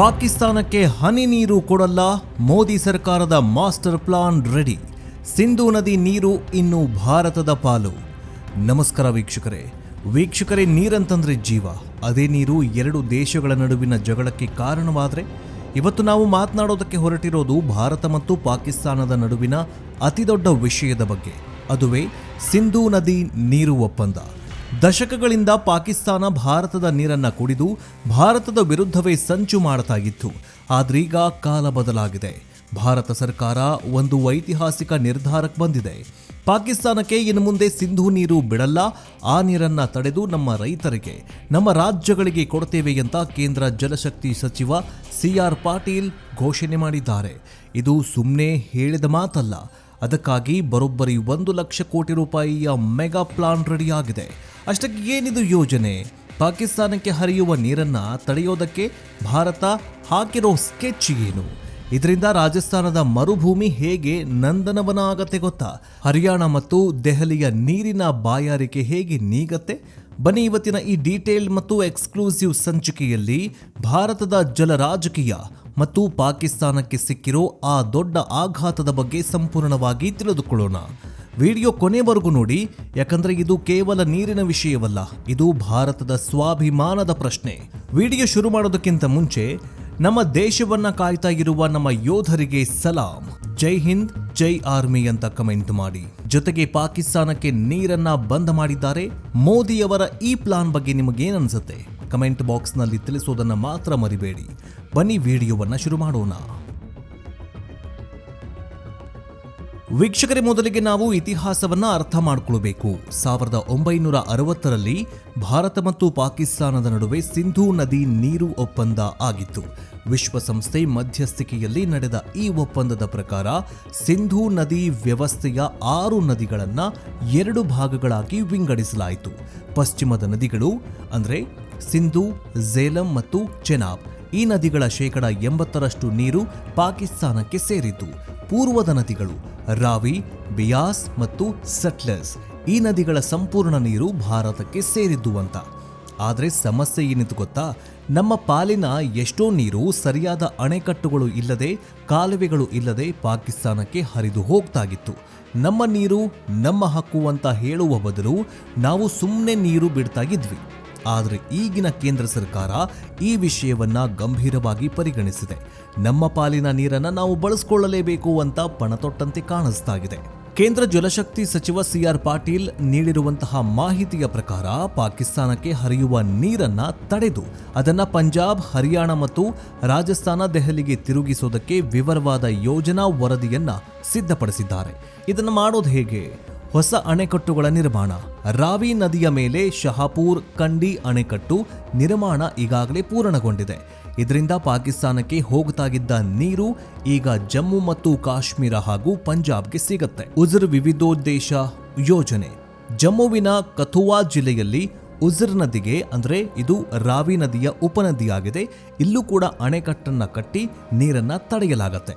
ಪಾಕಿಸ್ತಾನಕ್ಕೆ ಹನಿ ನೀರು ಕೊಡಲ್ಲ, ಮೋದಿ ಸರ್ಕಾರದ ಮಾಸ್ಟರ್ ಪ್ಲಾನ್ ರೆಡಿ. ಸಿಂಧೂ ನದಿ ನೀರು ಇನ್ನು ಭಾರತದ ಪಾಲು. ನಮಸ್ಕಾರ ವೀಕ್ಷಕರೇ. ವೀಕ್ಷಕರೇ, ನೀರಂತಂದ್ರೆ ಜೀವ. ಅದೇ ನೀರು ಎರಡು ದೇಶಗಳ ನಡುವಿನ ಜಗಳಕ್ಕೆ ಕಾರಣವಾದರೆ ಇವತ್ತು ನಾವು ಮಾತನಾಡೋದಕ್ಕೆ ಹೊರಟಿರೋದು ಭಾರತ ಮತ್ತು ಪಾಕಿಸ್ತಾನದ ನಡುವಿನ ಅತಿದೊಡ್ಡ ವಿಷಯದ ಬಗ್ಗೆ. ಅದುವೇ ಸಿಂಧೂ ನದಿ ನೀರು ಒಪ್ಪಂದ. ದಶಕಗಳಿಂದ ಪಾಕಿಸ್ತಾನ ಭಾರತದ ನೀರನ್ನ ಕುಡಿದು ಭಾರತದ ವಿರುದ್ಧವೇ ಸಂಚು ಮಾಡತಾಗಿತ್ತು. ಆದ್ರೀಗ ಕಾಲ ಬದಲಾಗಿದೆ. ಭಾರತ ಸರ್ಕಾರ ಒಂದು ಐತಿಹಾಸಿಕ ನಿರ್ಧಾರಕ್ಕೆ ಬಂದಿದೆ. ಪಾಕಿಸ್ತಾನಕ್ಕೆ ಇನ್ನು ಮುಂದೆ ಸಿಂಧು ನೀರು ಬಿಡಲ್ಲ. ಆ ನೀರನ್ನ ತಡೆದು ನಮ್ಮ ರೈತರಿಗೆ, ನಮ್ಮ ರಾಜ್ಯಗಳಿಗೆ ಕೊಡ್ತೇವೆ ಅಂತ ಕೇಂದ್ರ ಜಲಶಕ್ತಿ ಸಚಿವ ಸಿ ಆರ್ ಪಾಟೀಲ್ ಘೋಷಣೆ ಮಾಡಿದ್ದಾರೆ. ಇದು ಸುಮ್ಮನೆ ಹೇಳಿದ ಮಾತಲ್ಲ. ಅದಕ್ಕಾಗಿ ಬರೋಬ್ಬರಿ ಒಂದು ಲಕ್ಷ ಕೋಟಿ ರೂಪಾಯಿಯ ಮೆಗಾ ಪ್ಲಾನ್ ರೆಡಿಯಾಗಿದೆ. ಅಷ್ಟಕ್ಕೆ ಏನಿದು ಯೋಜನೆ? ಪಾಕಿಸ್ತಾನಕ್ಕೆ ಹರಿಯುವ ನೀರನ್ನ ತಡೆಯೋದಕ್ಕೆ ಭಾರತ ಹಾಕಿರೋ ಸ್ಕೆಚ್ ಏನು? ಇದರಿಂದ ರಾಜಸ್ಥಾನದ ಮರುಭೂಮಿ ಹೇಗೆ ನಂದನವನ ಆಗತ್ತೆ ಗೊತ್ತಾ? ಹರಿಯಾಣ ಮತ್ತು ದೆಹಲಿಯ ನೀರಿನ ಬಾಯಾರಿಕೆ ಹೇಗೆ ನೀಗತ್ತೆ? ಬನ್ನಿ ಇವತ್ತಿನ ಈ ಡೀಟೇಲ್ ಮತ್ತು ಎಕ್ಸ್ಕ್ಲೂಸಿವ್ ಸಂಚಿಕೆಯಲ್ಲಿ ಭಾರತದ ಜಲ ರಾಜಕೀಯ ಮತ್ತು ಪಾಕಿಸ್ತಾನಕ್ಕೆ ಸಿಕ್ಕಿರೋ ಆ ದೊಡ್ಡ ಆಘಾತದ ಬಗ್ಗೆ ಸಂಪೂರ್ಣವಾಗಿ ತಿಳಿದುಕೊಳ್ಳೋಣ. ವಿಡಿಯೋ ಕೊನೆವರೆಗೂ ನೋಡಿ, ಯಾಕಂದ್ರೆ ಇದು ಕೇವಲ ನೀರಿನ ವಿಷಯವಲ್ಲ, ಇದು ಭಾರತದ ಸ್ವಾಭಿಮಾನದ ಪ್ರಶ್ನೆ. ವಿಡಿಯೋ ಶುರು ಮಾಡೋದಕ್ಕಿಂತ ಮುಂಚೆ, ನಮ್ಮ ದೇಶವನ್ನ ಕಾಯ್ತಾ ಇರುವ ನಮ್ಮ ಯೋಧರಿಗೆ ಸಲಾಂ. ಜೈ ಹಿಂದ್, ಜೈ ಆರ್ಮಿ ಅಂತ ಕಮೆಂಟ್ ಮಾಡಿ. ಜೊತೆಗೆ ಪಾಕಿಸ್ತಾನಕ್ಕೆ ನೀರನ್ನ ಬಂದ್ ಮಾಡಿದ್ದಾರೆ. ಮೋದಿಯವರ ಈ ಪ್ಲಾನ್ ಬಗ್ಗೆ ನಿಮಗೇನನ್ಸುತ್ತೆ ಕಮೆಂಟ್ ಬಾಕ್ಸ್ನಲ್ಲಿ ತಿಳಿಸೋದನ್ನ ಮಾತ್ರ ಮರಿಬೇಡಿ. ಬನ್ನಿ ವಿಡಿಯೋವನ್ನು ಶುರು ಮಾಡೋಣ. ವೀಕ್ಷಕರೇ, ಮೊದಲಿಗೆ ನಾವು ಇತಿಹಾಸವನ್ನ ಅರ್ಥ ಮಾಡಿಕೊಳ್ಳಬೇಕು ಸಾವಿರದ ಒಂಬೈನೂರ ಅರವತ್ತರಲ್ಲಿ ಭಾರತ ಮತ್ತು ಪಾಕಿಸ್ತಾನದ ನಡುವೆ ಸಿಂಧೂ ನದಿ ನೀರು ಒಪ್ಪಂದ ಆಗಿತ್ತು. ವಿಶ್ವಸಂಸ್ಥೆ ಮಧ್ಯಸ್ಥಿಕೆಯಲ್ಲಿ ನಡೆದ ಈ ಒಪ್ಪಂದದ ಪ್ರಕಾರ ಸಿಂಧೂ ನದಿ ವ್ಯವಸ್ಥೆಯ ಆರು ನದಿಗಳನ್ನ ಎರಡು ಭಾಗಗಳಾಗಿ ವಿಂಗಡಿಸಲಾಯಿತು. ಪಶ್ಚಿಮದ ನದಿಗಳು ಅಂದ್ರೆ ಸಿಂಧು ಝೇಲಂ ಮತ್ತು ಚೆನಾಬ್ ಈ ನದಿಗಳ ಶೇಕಡ ಎಂಬತ್ತರಷ್ಟು ನೀರು ಪಾಕಿಸ್ತಾನಕ್ಕೆ ಸೇರಿತು ಪೂರ್ವದ ನದಿಗಳು ರಾವಿ, ಬಿಯಾಸ್ ಮತ್ತು ಸಟ್ಲರ್ಸ್ ಈ ನದಿಗಳ ಸಂಪೂರ್ಣ ನೀರು ಭಾರತಕ್ಕೆ ಸೇರಿದ್ದು ಅಂತ ಆದರೆ ಸಮಸ್ಯೆ ಏನಿತ್ತು ಗೊತ್ತಾ? ನಮ್ಮ ಪಾಲಿನ ಎಷ್ಟೋ ನೀರು ಸರಿಯಾದ ಅಣೆಕಟ್ಟುಗಳು ಇಲ್ಲದೆ, ಕಾಲುವೆಗಳು ಇಲ್ಲದೆ ಪಾಕಿಸ್ತಾನಕ್ಕೆ ಹರಿದು ಹೋಗ್ತಾಗಿತ್ತು. ನಮ್ಮ ನೀರು ನಮ್ಮ ಹಕ್ಕು ಅಂತ ಹೇಳುವ ಬದಲು ನಾವು ಸುಮ್ಮನೆ ನೀರು ಬಿಡ್ತಾಗಿದ್ವಿ ಆದರೆ ಈಗಿನ ಕೇಂದ್ರ ಸರ್ಕಾರ ಈ ವಿಷಯವನ್ನ ಗಂಭೀರವಾಗಿ ಪರಿಗಣಿಸಿದೆ. ನಮ್ಮ ಪಾಲಿನ ನೀರನ್ನ ನಾವು ಬಳಸಿಕೊಳ್ಳಲೇಬೇಕು ಅಂತ ಪಣತೊಟ್ಟಂತೆ ಕಾಣಿಸ್ತಾಗಿದೆ. ಕೇಂದ್ರ ಜಲಶಕ್ತಿ ಸಚಿವ ಸಿಆರ್ ಪಾಟೀಲ್ ನೀಡಿರುವಂತಹ ಮಾಹಿತಿಯ ಪ್ರಕಾರ ಪಾಕಿಸ್ತಾನಕ್ಕೆ ಹರಿಯುವ ನೀರನ್ನ ತಡೆದು ಅದನ್ನ ಪಂಜಾಬ್, ಹರಿಯಾಣ ಮತ್ತು ರಾಜಸ್ಥಾನ, ದೆಹಲಿಗೆ ತಿರುಗಿಸೋದಕ್ಕೆ ವಿವರವಾದ ಯೋಜನಾ ವರದಿಯನ್ನ ಸಿದ್ಧಪಡಿಸಿದ್ದಾರೆ. ಇದನ್ನು ಮಾಡೋದು ಹೇಗೆ? ಹೊಸ ಅಣೆಕಟ್ಟುಗಳ ನಿರ್ಮಾಣ. ರಾವಿ ನದಿಯ ಮೇಲೆ ಶಹಾಪೂರ್ ಕಂಡಿ ಅಣೆಕಟ್ಟು ನಿರ್ಮಾಣ ಈಗಾಗಲೇ ಪೂರ್ಣಗೊಂಡಿದೆ. ಇದರಿಂದ ಪಾಕಿಸ್ತಾನಕ್ಕೆ ಹೋಗ್ತಾಗಿದ್ದ ನೀರು ಈಗ ಜಮ್ಮು ಮತ್ತು ಕಾಶ್ಮೀರ ಹಾಗೂ ಪಂಜಾಬ್ಗೆ ಸಿಗುತ್ತೆ. ಉಜರ್ ವಿವಿಧೋದ್ದೇಶ ಯೋಜನೆ. ಜಮ್ಮುವಿನ ಕಥುವಾ ಜಿಲ್ಲೆಯಲ್ಲಿ ಉಜರ್ ನದಿಗೆ ಅಂದರೆ ಇದು ರಾವಿ ನದಿಯ ಉಪನದಿಯಾಗಿದೆ. ಇಲ್ಲೂ ಕೂಡ ಅಣೆಕಟ್ಟನ್ನು ಕಟ್ಟಿ ನೀರನ್ನು ತಡೆಯಲಾಗತ್ತೆ.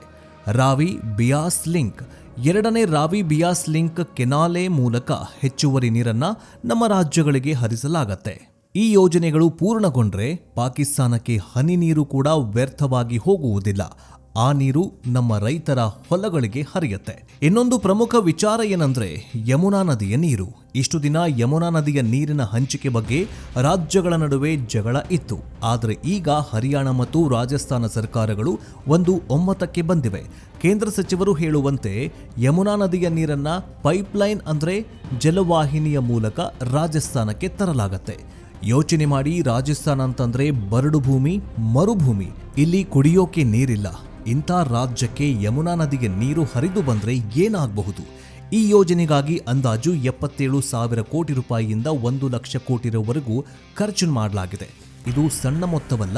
ರಾವಿ ಬಿಯಾಸ್ ಲಿಂಕ್ ಎರಡನೇ ರಾವಿ ಬಿಯಾಸ್ ಲಿಂಕ್ ಕೆನಾಲೆ ಮೂಲಕ ಹೆಚ್ಚುವರಿ ನೀರನ್ನು ನಮ್ಮ ರಾಜ್ಯಗಳಿಗೆ ಹರಿಸಲಾಗತ್ತೆ. ಈ ಯೋಜನೆಗಳು ಪೂರ್ಣಗೊಂಡ್ರೆ ಪಾಕಿಸ್ತಾನಕ್ಕೆ ಹನಿ ನೀರು ಕೂಡ ವ್ಯರ್ಥವಾಗಿ ಹೋಗುವುದಿಲ್ಲ. ಆ ನೀರು ನಮ್ಮ ರೈತರ ಹೊಲಗಳಿಗೆ ಹರಿಯುತ್ತೆ. ಇನ್ನೊಂದು ಪ್ರಮುಖ ವಿಚಾರ ಏನಂದ್ರೆ ಯಮುನಾ ನದಿಯ ನೀರು. ಇಷ್ಟು ದಿನ ಯಮುನಾ ನದಿಯ ನೀರಿನ ಹಂಚಿಕೆ ಬಗ್ಗೆ ರಾಜ್ಯಗಳ ನಡುವೆ ಜಗಳ ಇತ್ತು. ಆದರೆ ಈಗ ಹರಿಯಾಣ ಮತ್ತು ರಾಜಸ್ಥಾನ ಸರ್ಕಾರಗಳು ಒಂದು ಒಮ್ಮತಕ್ಕೆ ಬಂದಿವೆ. ಕೇಂದ್ರ ಸಚಿವರು ಹೇಳುವಂತೆ ಯಮುನಾ ನದಿಯ ನೀರನ್ನ ಪೈಪ್ಲೈನ್ ಅಂದರೆ ಜಲವಾಹಿನಿಯ ಮೂಲಕ ರಾಜಸ್ಥಾನಕ್ಕೆ ತರಲಾಗತ್ತೆ. ಯೋಚನೆ ಮಾಡಿ ರಾಜಸ್ಥಾನ ಅಂತಂದ್ರೆ ಬರಡು ಭೂಮಿ, ಮರುಭೂಮಿ. ಇಲ್ಲಿ ಕುಡಿಯೋಕೆ ನೀರಿಲ್ಲ. ಇಂಥ ರಾಜ್ಯಕ್ಕೆ ಯಮುನಾ ನದಿಗೆ ನೀರು ಹರಿದು ಬಂದರೆ ಏನಾಗಬಹುದು? ಈ ಯೋಜನೆಗಾಗಿ ಅಂದಾಜು ಎಪ್ಪತ್ತೇಳು ಸಾವಿರ ಕೋಟಿ ರೂಪಾಯಿಯಿಂದ ಒಂದು ಲಕ್ಷ ಕೋಟಿರವರೆಗೂ ಖರ್ಚು ಮಾಡಲಾಗಿದೆ. ಇದು ಸಣ್ಣ ಮೊತ್ತವಲ್ಲ,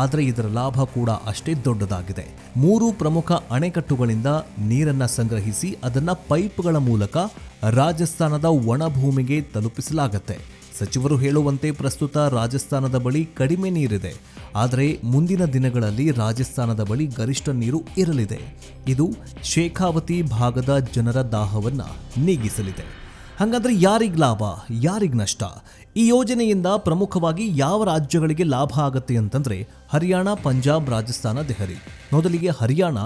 ಆದರೆ ಇದರ ಲಾಭ ಕೂಡ ಅಷ್ಟೇ ದೊಡ್ಡದಾಗಿದೆ. ಮೂರು ಪ್ರಮುಖ ಅಣೆಕಟ್ಟುಗಳಿಂದ ನೀರನ್ನು ಸಂಗ್ರಹಿಸಿ ಅದನ್ನು ಪೈಪ್ಗಳ ಮೂಲಕ ರಾಜಸ್ಥಾನದ ಒಣಭೂಮಿಗೆ ತಲುಪಿಸಲಾಗತ್ತೆ. ಸಚಿವರು ಹೇಳುವಂತೆ ಪ್ರಸ್ತುತ ರಾಜಸ್ಥಾನದ ಬಳಿ ಕಡಿಮೆ ನೀರಿದೆ. ಆದರೆ ಮುಂದಿನ ದಿನಗಳಲ್ಲಿ ರಾಜಸ್ಥಾನದ ಬಳಿ ಗರಿಷ್ಠ ನೀರು ಇರಲಿದೆ. ಇದು ಶೇಖಾವತಿ ಭಾಗದ ಜನರ ದಾಹವನ್ನು ನೀಗಿಸಲಿದೆ. ಹಾಗಾದರೆ ಯಾರಿಗೆ ಲಾಭ, ಯಾರಿಗೆ ನಷ್ಟ? ಈ ಯೋಜನೆಯಿಂದ ಪ್ರಮುಖವಾಗಿ ಯಾವ ರಾಜ್ಯಗಳಿಗೆ ಲಾಭ ಆಗುತ್ತೆ ಅಂತಂದರೆ ಹರಿಯಾಣ, ಪಂಜಾಬ್, ರಾಜಸ್ಥಾನ, ದೆಹಲಿ. ಮೊದಲಿಗೆ ಹರಿಯಾಣ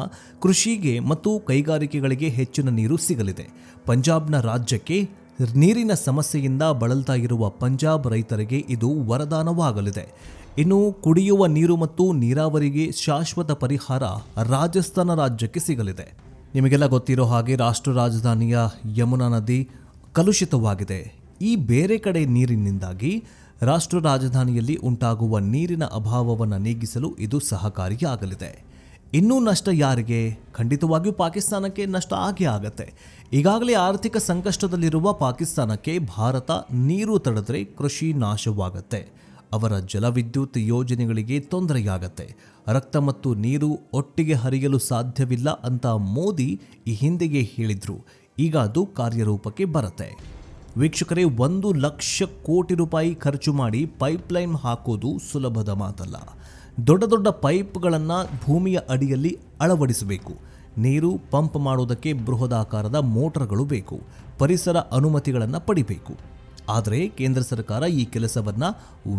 ಕೃಷಿಗೆ ಮತ್ತು ಕೈಗಾರಿಕೆಗಳಿಗೆ ಹೆಚ್ಚಿನ ನೀರು ಸಿಗಲಿದೆ. ಪಂಜಾಬ್ನ ರಾಜ್ಯಕ್ಕೆ ನೀರಿನ ಸಮಸ್ಯೆಯಿಂದ ಬಳಲ್ತಾ ಇರುವ ಪಂಜಾಬ್ ರೈತರಿಗೆ ಇದು ವರದಾನವಾಗಲಿದೆ. ಇನ್ನು ಕುಡಿಯುವ ನೀರು ಮತ್ತು ನೀರಾವರಿಗೆ ಶಾಶ್ವತ ಪರಿಹಾರ ರಾಜಸ್ಥಾನ ರಾಜ್ಯಕ್ಕೆ ಸಿಗಲಿದೆ. ನಿಮಗೆಲ್ಲ ಗೊತ್ತಿರೋ ಹಾಗೆ ರಾಷ್ಟ್ರ ರಾಜಧಾನಿಯ ಯಮುನಾ ನದಿ ಕಲುಷಿತವಾಗಿದೆ. ಈ ಬೇರೆ ಕಡೆ ನೀರಿನಿಂದಾಗಿ ರಾಷ್ಟ್ರ ರಾಜಧಾನಿಯಲ್ಲಿ ಉಂಟಾಗುವ ನೀರಿನ ಅಭಾವವನ್ನು ನೀಗಿಸಲು ಇದು ಸಹಕಾರಿಯಾಗಲಿದೆ. ಇನ್ನೂ ನಷ್ಟ ಯಾರಿಗೆ? ಖಂಡಿತವಾಗಿಯೂ ಪಾಕಿಸ್ತಾನಕ್ಕೆ ನಷ್ಟ ಆಗೇ ಆಗತ್ತೆ. ಈಗಾಗಲೇ ಆರ್ಥಿಕ ಸಂಕಷ್ಟದಲ್ಲಿರುವ ಪಾಕಿಸ್ತಾನಕ್ಕೆ ಭಾರತ ನೀರು ತಡೆದ್ರೆ ಕೃಷಿ ನಾಶವಾಗತ್ತೆ. ಅವರ ಜಲವಿದ್ಯುತ್ ಯೋಜನೆಗಳಿಗೆ ತೊಂದರೆಯಾಗತ್ತೆ. ರಕ್ತ ಮತ್ತು ನೀರು ಒಟ್ಟಿಗೆ ಹರಿಯಲು ಸಾಧ್ಯವಿಲ್ಲ ಅಂತ ಮೋದಿ ಈ ಹಿಂದೆಯೇ ಹೇಳಿದ್ರು. ಈಗ ಅದು ಕಾರ್ಯರೂಪಕ್ಕೆ ಬರುತ್ತೆ. ವೀಕ್ಷಕರೇ, ಒಂದು ಲಕ್ಷ ಕೋಟಿ ರೂಪಾಯಿ ಖರ್ಚು ಮಾಡಿ ಪೈಪ್ಲೈನ್ ಹಾಕೋದು ಸುಲಭದ ಮಾತಲ್ಲ. ದೊಡ್ಡ ದೊಡ್ಡ ಪೈಪ್ಗಳನ್ನು ಭೂಮಿಯ ಅಡಿಯಲ್ಲಿ ಅಳವಡಿಸಬೇಕು. ನೀರು ಪಂಪ್ ಮಾಡೋದಕ್ಕೆ ಬೃಹದಾಕಾರದ ಮೋಟರ್ಗಳು ಬೇಕು. ಪರಿಸರ ಅನುಮತಿಗಳನ್ನು ಪಡಿಬೇಕು. ಆದರೆ ಕೇಂದ್ರ ಸರ್ಕಾರ ಈ ಕೆಲಸವನ್ನು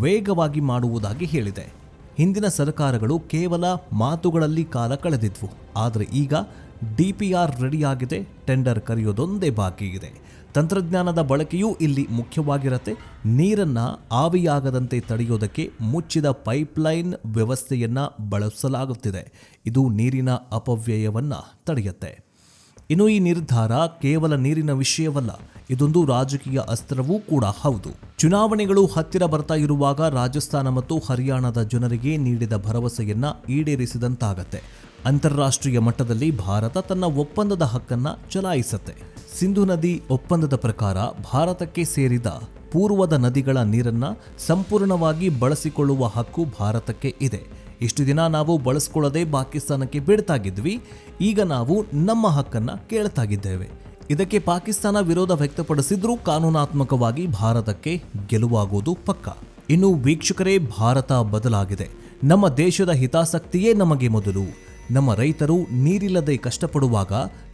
ವೇಗವಾಗಿ ಮಾಡುವುದಾಗಿ ಹೇಳಿದೆ. ಹಿಂದಿನ ಸರ್ಕಾರಗಳು ಕೇವಲ ಮಾತುಗಳಲ್ಲಿ ಕಾಲ ಕಳೆದಿದ್ವು. ಆದರೆ ಈಗ ಡಿ ಪಿ ಆರ್ ರೆಡಿಯಾಗಿದೆ, ಟೆಂಡರ್ ಕರೆಯೋದೊಂದೇ ಬಾಕಿ ಇದೆ. ತಂತ್ರಜ್ಞಾನದ ಬಳಕೆಯೂ ಇಲ್ಲಿ ಮುಖ್ಯವಾಗಿರುತ್ತೆ. ನೀರನ್ನು ಆವಿಯಾಗದಂತೆ ತಡೆಯೋದಕ್ಕೆ ಮುಚ್ಚಿದ ಪೈಪ್ಲೈನ್ ವ್ಯವಸ್ಥೆಯನ್ನು ಬಳಸಲಾಗುತ್ತಿದೆ. ಇದು ನೀರಿನ ಅಪವ್ಯಯವನ್ನು ತಡೆಯುತ್ತೆ. ಇನ್ನು ಈ ನಿರ್ಧಾರ ಕೇವಲ ನೀರಿನ ವಿಷಯವಲ್ಲ, ಇದೊಂದು ರಾಜಕೀಯ ಅಸ್ತ್ರವೂ ಕೂಡ ಹೌದು. ಚುನಾವಣೆಗಳು ಹತ್ತಿರ ಬರ್ತಾ ಇರುವಾಗ ರಾಜಸ್ಥಾನ ಮತ್ತು ಹರಿಯಾಣದ ಜನರಿಗೆ ನೀಡಿದ ಭರವಸೆಯನ್ನ ಈಡೇರಿಸಿದಂತಾಗತ್ತೆ. ಅಂತಾರಾಷ್ಟ್ರೀಯ ಮಟ್ಟದಲ್ಲಿ ಭಾರತ ತನ್ನ ಒಪ್ಪಂದದ ಹಕ್ಕನ್ನ ಚಲಾಯಿಸತ್ತೆ. ಸಿಂಧು ನದಿ ಒಪ್ಪಂದದ ಪ್ರಕಾರ ಭಾರತಕ್ಕೆ ಸೇರಿದ ಪೂರ್ವದ ನದಿಗಳ ನೀರನ್ನ ಸಂಪೂರ್ಣವಾಗಿ ಬಳಸಿಕೊಳ್ಳುವ ಹಕ್ಕು ಭಾರತಕ್ಕೆ ಇದೆ. ಇಷ್ಟು ದಿನ ನಾವು ಬಳಸ್ಕೊಳ್ಳದೆ ಪಾಕಿಸ್ತಾನಕ್ಕೆ ಬಿಡ್ತಾಗಿದ್ವಿ ಈಗ ನಾವು ನಮ್ಮ ಹಕ್ಕನ್ನ ಕೇಳ್ತಾಗಿದ್ದೇವೆ. ಇದಕ್ಕೆ ಪಾಕಿಸ್ತಾನ ವಿರೋಧ ವ್ಯಕ್ತಪಡಿಸಿದ್ರೂ ಕಾನೂನಾತ್ಮಕವಾಗಿ ಭಾರತಕ್ಕೆ ಗೆಲುವಾಗುವುದು ಪಕ್ಕ. ಇನ್ನು ವೀಕ್ಷಕರೇ, ಭಾರತ ಬದಲಾಗಿದೆ. ನಮ್ಮ ದೇಶದ ಹಿತಾಸಕ್ತಿಯೇ ನಮಗೆ ಮೊದಲು. ನಮ್ಮ ರೈತರು ನೀರಿಲ್ಲದೆ ಕಷ್ಟಪಡುವಾಗ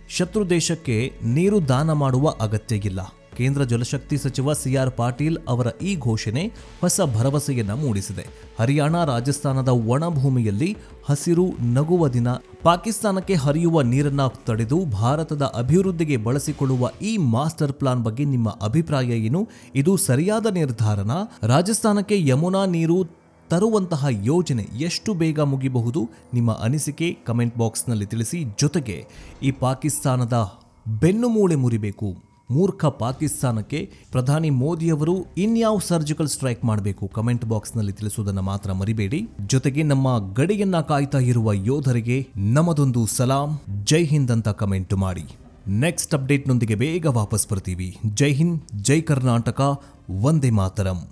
ಶತ್ರು ದೇಶಕ್ಕೆ ನೀರು ದಾನ ಮಾಡುವ ಅಗತ್ಯ ಇಲ್ಲ ಕೇಂದ್ರ ಜಲಶಕ್ತಿ ಸಚಿವ ಸಿಆರ್ ಪಾಟೀಲ್ ಅವರ ಈ ಘೋಷಣೆ ಹೊಸ ಭರವಸೆಯನ್ನ ಮೂಡಿಸಿದೆ. ಹರಿಯಾಣ, ರಾಜಸ್ಥಾನದ ಒಣಭೂಮಿಯಲ್ಲಿ ಹಸಿರು ನಗುವ ದಿನ. ಪಾಕಿಸ್ತಾನಕ್ಕೆ ಹರಿಯುವ ನೀರನ್ನ ತಡೆದು ಭಾರತದ ಅಭಿವೃದ್ಧಿಗೆ ಬಳಸಿಕೊಳ್ಳುವ ಈ ಮಾಸ್ಟರ್ ಪ್ಲಾನ್ ಬಗ್ಗೆ ನಿಮ್ಮ ಅಭಿಪ್ರಾಯ ಏನು? ಇದು ಸರಿಯಾದ ನಿರ್ಧಾರನ? ರಾಜಸ್ಥಾನಕ್ಕೆ ಯಮುನಾ ನೀರು ತರುವಂತಹ ಯೋಜನೆ ಎಷ್ಟು ಬೇಗ ಮುಗಿಬಹುದು? ನಿಮ್ಮ ಅನಿಸಿಕೆ ಕಮೆಂಟ್ ಬಾಕ್ಸ್ನಲ್ಲಿ ತಿಳಿಸಿ. ಜೊತೆಗೆ ಈ ಪಾಕಿಸ್ತಾನದ ಬೆನ್ನು ಮೂಳೆ ಮುರಿಬೇಕು. ಮೂರ್ಖ ಪಾಕಿಸ್ತಾನಕ್ಕೆ ಪ್ರಧಾನಿ ಮೋದಿಯವರು ಇನ್ಯಾವ ಸರ್ಜಿಕಲ್ ಸ್ಟ್ರೈಕ್ ಮಾಡಬೇಕು ಕಮೆಂಟ್ ಬಾಕ್ಸ್ನಲ್ಲಿ ತಿಳಿಸುವುದನ್ನು ಮಾತ್ರ ಮರಿಬೇಡಿ. ಜೊತೆಗೆ ನಮ್ಮ ಗಡಿಯನ್ನ ಕಾಯ್ತಾ ಇರುವ ಯೋಧರಿಗೆ ನಮ್ಮದೊಂದು ಸಲಾಂ. ಜೈ ಹಿಂದ್ ಅಂತ ಕಮೆಂಟ್ ಮಾಡಿ. ನೆಕ್ಸ್ಟ್ ಅಪ್ಡೇಟ್ನೊಂದಿಗೆ ಬೇಗ ವಾಪಸ್ ಬರ್ತೀವಿ. ಜೈ ಹಿಂದ್, ಜೈ ಕರ್ನಾಟಕ, ವಂದೇ ಮಾತರಂ.